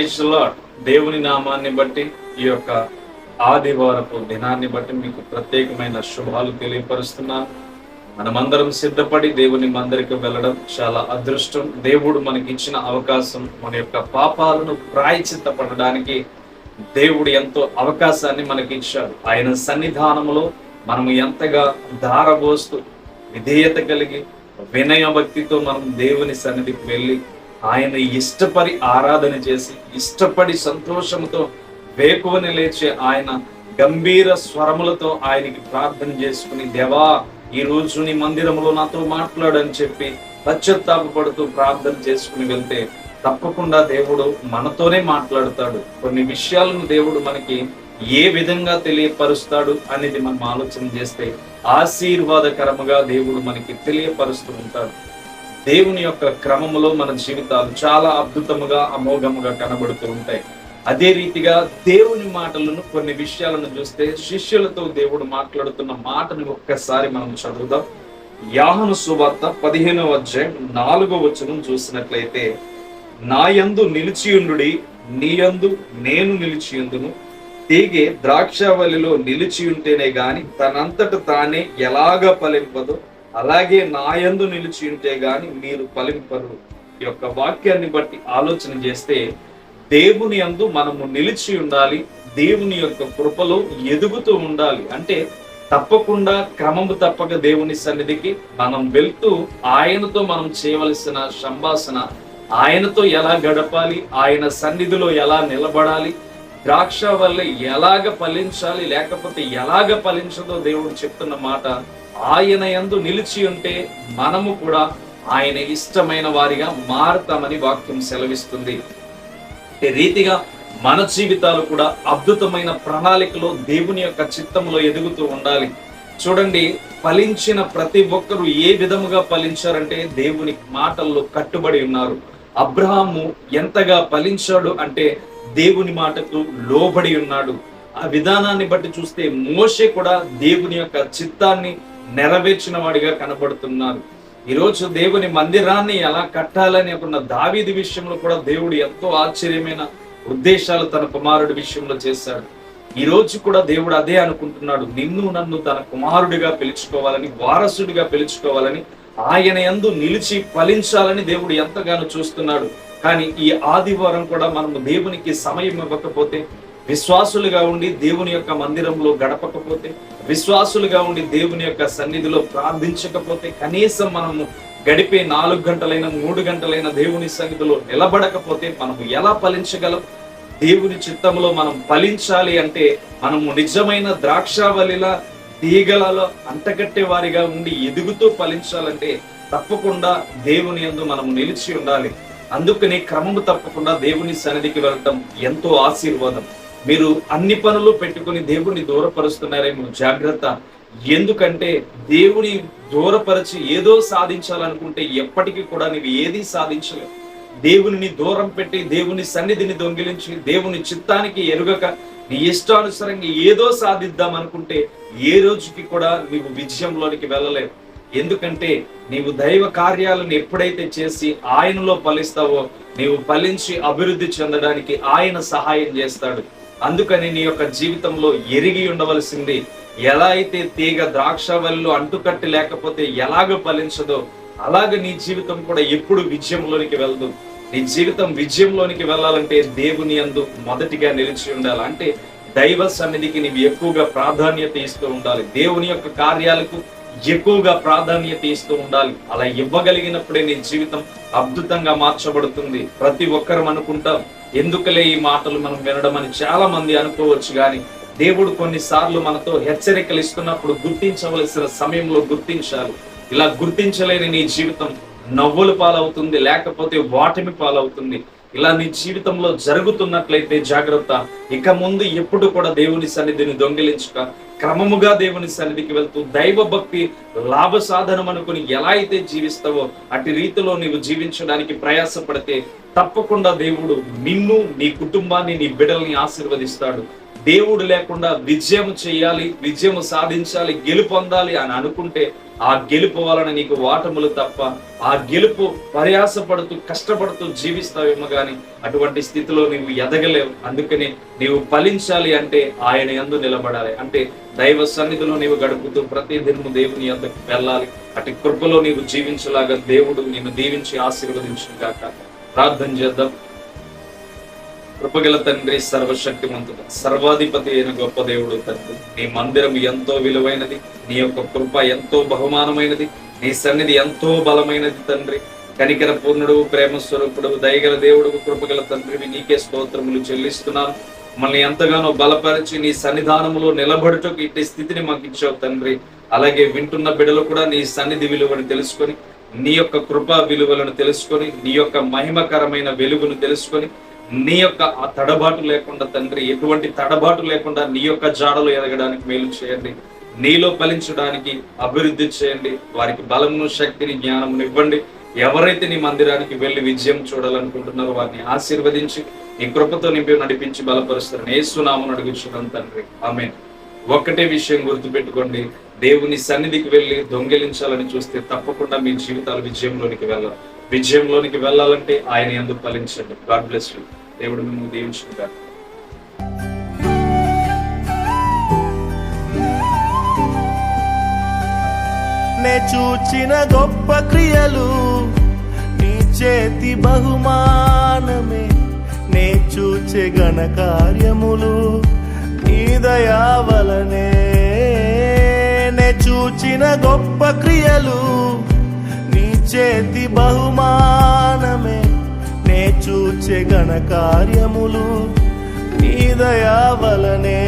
Praise lord దేవుని నామాన్ని బట్టి ఈ యొక్క ఆదివారపు దినాన్ని బట్టి మీకు ప్రత్యేకమైన శుభాలు తెలియపరుస్తున్నాను. మనమందరం సిద్ధపడి దేవుని మందరికి వెళ్ళడం చాలా అదృష్టం. దేవుడు మనకి ఇచ్చిన అవకాశం మన యొక్క పాపాలను ప్రాయచిత్తపడడానికి దేవుడు ఎంతో అవకాశాన్ని మనకి ఇచ్చాడు ఆయన సన్నిధానములో మనము ఎంతగా ధారబోస్తూ విధేయత కలిగి వినయ భక్తితో మనం దేవుని సన్నిధికి వెళ్ళి ఆయన ఇష్టపడి ఆరాధన చేసి ఇష్టపడి సంతోషంతో వేకువని లేచే ఆయన గంభీర స్వరములతో ఆయనకి ప్రార్థన చేసుకుని దేవా ఈ రోజు నీ మందిరంలో నాతో మాట్లాడని చెప్పి పశ్చత్తాపడుతూ ప్రార్థన చేసుకుని వెళ్తే తప్పకుండా దేవుడు మనతోనే మాట్లాడతాడు. కొన్ని విషయాలను దేవుడు మనకి ఏ విధంగా తెలియపరుస్తాడు అనేది మనం ఆలోచన చేస్తే ఆశీర్వాదకరముగా దేవుడు మనకి తెలియపరుస్తూ ఉంటాడు. దేవుని యొక్క క్రమములో మన జీవితాలు చాలా అద్భుతముగా అమోఘముగా కనబడుతూ ఉంటాయి. అదే రీతిగా దేవుని మాటలను కొన్ని విషయాలను చూస్తే శిష్యులతో దేవుడు మాట్లాడుతున్న మాటను ఒక్కసారి మనం చదువుదాం. యాహను సువార్త పదిహేనవ అధ్యాయం నాలుగో వచనం చూసినట్లయితే నాయందు నిలిచియుండుడి నీయందు నేను నిలిచియుందును. తీగే ద్రాక్షవల్లిలో నిలిచి ఉంటేనే గాని తనంతట తానే ఎలాగ ఫలింపదో? అలాగే నాయందు నిలిచి ఉంటే గాని మీరు ఫలింపరు. ఈ యొక్క వాక్యాన్ని బట్టి ఆలోచన చేస్తే దేవుని యందు మనము నిలిచి ఉండాలి దేవుని యొక్క కృపలో ఎదుగుతూ ఉండాలి. అంటే తప్పకుండా క్రమము తప్పక దేవుని సన్నిధికి మనం వెళ్తూ ఆయనతో మనం చేయవలసిన సంభాషణ ఆయనతో ఎలా గడపాలి ఆయన సన్నిధిలో ఎలా నిలబడాలి ద్రాక్ష వల్ల ఎలాగ ఫలించాలి లేకపోతే ఎలాగ ఫలించదో దేవుడు చెప్తున్న మాట ఆయన యందు నిలిచి ఉంటే మనము కూడా ఆయన ఇష్టమైన వారిగా మారతామని వాక్యం సెలవిస్తుంది. రీతిగా మన జీవితాలు కూడా అద్భుతమైన ప్రణాళికలో దేవుని యొక్క చిత్తంలో ఎదుగుతూ ఉండాలి. చూడండి ఫలించిన ప్రతి ఒక్కరూ ఏ విధముగా ఫలించారంటే దేవుని మాటల్లో కట్టుబడి ఉన్నారు. అబ్రహాము ఎంతగా ఫలించాడు అంటే దేవుని మాటకు లోబడి ఉన్నాడు. ఆ విధానాన్ని బట్టి చూస్తే మోషే కూడా దేవుని యొక్క చిత్తాన్ని నెరవేర్చిన వాడిగా కనబడుతున్నారు ఈరోజు దేవుని మందిరాన్ని ఎలా కట్టాలని అనుకున్న దావీది విషయంలో కూడా దేవుడు ఎంతో ఆశ్చర్యమైన ఉద్దేశాలు తన కుమారుడి విషయంలో చేశాడు. ఈ రోజు కూడా దేవుడు అదే అనుకుంటున్నాడు. నిన్ను నన్ను తన కుమారుడిగా పిలుచుకోవాలని వారసుడిగా పిలుచుకోవాలని ఆయన యందు నిలిచి ఫలించాలని దేవుడు ఎంతగానో చూస్తున్నాడు. కానీ ఈ ఆదివారం కూడా మనము దేవునికి సమయం ఇవ్వకపోతే విశ్వాసులుగా ఉండి దేవుని యొక్క మందిరంలో గడపకపోతే విశ్వాసులుగా ఉండి దేవుని యొక్క సన్నిధిలో ప్రార్థించకపోతే కనీసం మనము గడిపే నాలుగు గంటలైన మూడు గంటలైన దేవుని సన్నిధిలో నిలబడకపోతే మనము ఎలా ఫలించగలం? దేవుని చిత్తంలో మనం ఫలించాలి అంటే మనము నిజమైన ద్రాక్షావళిలా తీగలలో అంటగట్టే వారిగా ఉండి ఎదుగుతూ ఫలించాలంటే తప్పకుండా దేవుని యందు మనం నిలిచి ఉండాలి. అందుకని క్రమము తప్పకుండా దేవుని సన్నిధికి వెళ్ళటం ఎంతో ఆశీర్వాదం. మీరు అన్ని పనులు పెట్టుకుని దేవుణ్ణి దూరపరుస్తున్నారేమో. జాగ్రత్త. ఎందుకంటే దేవుని దూరపరిచి ఏదో సాధించాలనుకుంటే ఎప్పటికీ కూడా నీవు ఏది సాధించలేవు. దేవునిని దూరం పెట్టి దేవుని సన్నిధిని దొంగిలించి దేవుని చిత్తానికి ఎరుగక నీ ఇష్టానుసారంగా ఏదో సాధిద్దాం అనుకుంటే ఏ రోజుకి కూడా నీవు విజయంలోనికి వెళ్ళలేవు. ఎందుకంటే నీవు దైవ కార్యాలను ఎప్పుడైతే చేసి ఆయనలో ఫలిస్తావో నీవు ఫలించి అభివృద్ధి చెందడానికి ఆయన సహాయం చేస్తాడు. అందుకని నీ యొక్క జీవితంలో ఎరిగి ఉండవలసింది ఎలా అయితే తీగ ద్రాక్షవల్లిలో అంటుకట్టి లేకపోతే ఎలాగ ఫలించదో అలాగ నీ జీవితం కూడా ఎప్పుడు విజయంలోనికి వెళ్దు. నీ జీవితం విజయంలోనికి వెళ్ళాలంటే దేవుని అందు మొదటిగా నిలిచి ఉండాలి. అంటే దైవ సన్నిధికి నీవు ఎక్కువగా ప్రాధాన్యత ఇస్తూ ఉండాలి. దేవుని యొక్క కార్యాలకు ఎక్కువగా ప్రాధాన్యత ఇస్తూ ఉండాలి. అలా ఇవ్వగలిగినప్పుడే నీ జీవితం అద్భుతంగా మార్చబడుతుంది. ప్రతి ఒక్కరం అనుకుంటాం ఎందుకులే ఈ మాటలు మనం వినడం? అని చాలా మంది అనుకోవచ్చు కానీ దేవుడు కొన్నిసార్లు మనతో హెచ్చరికలు ఇస్తున్నప్పుడు గుర్తించవలసిన సమయంలో గుర్తించాలి. ఇలా గుర్తించలేని నీ జీవితం నవ్వుల పాలవుతుంది లేకపోతే వాటిమి పాలవుతుంది. ఇలా నీ జీవితంలో జరుగుతున్నట్లయితే జాగ్రత్త. ఇక ముందు ఎప్పుడు కూడా దేవుని సన్నిధిని దొంగిలించుక క్రమముగా దేవుని సన్నిధికి వెళ్తూ దైవ భక్తి లాభ సాధనం అనుకుని ఎలా అయితే జీవిస్తావో అటు రీతిలో నీవు జీవించడానికి ప్రయాసపడితే తప్పకుండా దేవుడు నిన్ను నీ కుటుంబాన్ని నీ బిడ్డల్ని ఆశీర్వదిస్తాడు. దేవుడు లేకుండా విజయం చేయాలి విజయం సాధించాలి గెలుపొందాలి అని అనుకుంటే ఆ గెలుపు వలన నీకు వాటములు తప్ప ఆ గెలుపు ప్రయాసపడుతూ కష్టపడుతూ జీవిస్తావేమో గాని అటువంటి స్థితిలో నీవు ఎదగలేవు. అందుకని నీవు ఫలించాలి అంటే ఆయన యందు నిలబడాలి. అంటే దైవ సన్నిధిలో నీవు గడుపుతూ ప్రతి దినము దేవుని యొద్దకు వెళ్ళాలి. అటు కృపలో నీవు జీవించలాగా దేవుడు నిన్ను దీవించి ఆశీర్వదించిన కాక ప్రార్థన చేద్దాం. కృపగల తండ్రి సర్వశక్తిమంతుడు సర్వాధిపతి అయిన గొప్ప దేవుడు తండ్రి. నీ మందిరం ఎంతో విలువైనది నీ యొక్క కృప ఎంతో బహుమానమైనది నీ సన్నిధి ఎంతో బలమైనది తండ్రి. కనికర పూర్ణుడు ప్రేమ స్వరూపుడు దయగల దేవుడు కృపగల తండ్రివి నీకే స్తోత్రములు చెల్లిస్తున్నాను మమ్మల్ని ఎంతగానో బలపరిచి నీ సన్నిధానములో నిలబడుటకు ఇట్టి స్థితిని మాకు ఇచ్చావు తండ్రి. అలాగే వింటున్న బిడలు కూడా నీ సన్నిధి విలువను తెలుసుకొని నీ యొక్క కృపా విలువలను తెలుసుకొని నీ యొక్క మహిమకరమైన వెలుగును తెలుసుకొని నీ యొక్క ఆ తడబాటు లేకుండా తండ్రి ఎటువంటి తడబాటు లేకుండా నీ యొక్క జాడలు ఎదగడానికి మేలు చేయండి. నీలో ఫలించడానికి అభివృద్ధి చేయండి. వారికి బలమును శక్తిని జ్ఞానమును ఇవ్వండి. ఎవరైతే నీ మందిరానికి వెళ్ళి విజయం చూడాలనుకుంటున్నారో వారిని ఆశీర్వదించి నీ కృపతో నింపి నడిపించి బలపరుస్తారని ఏసునామను అడుగుచున్నాను తండ్రి. ఆమె ఒక్కటే విషయం గుర్తుపెట్టుకోండి. దేవుని సన్నిధికి వెళ్ళి దొంగిలించాలని చూస్తే తప్పకుండా మీ జీవితాలు విజయంలోనికి వెళ్ళాలి. విజయంలోనికి వెళ్ళాలంటే ఆయన ఎందుకు ఫలించండి. గాడ్ బ్లెస్ యూ దేవుడు మిమ్మల్ని దీవించుకుంటారు నే చూచిన గొప్ప క్రియలు నీ చేతి బహుమానమే. నే చూచే గణ కార్యములు నీ దయావలనే నే చూచిన గొప్ప క్రియలు నీ చేతి బహుమానమే. నే చూచే గణ కార్యములు నీ దయావలనే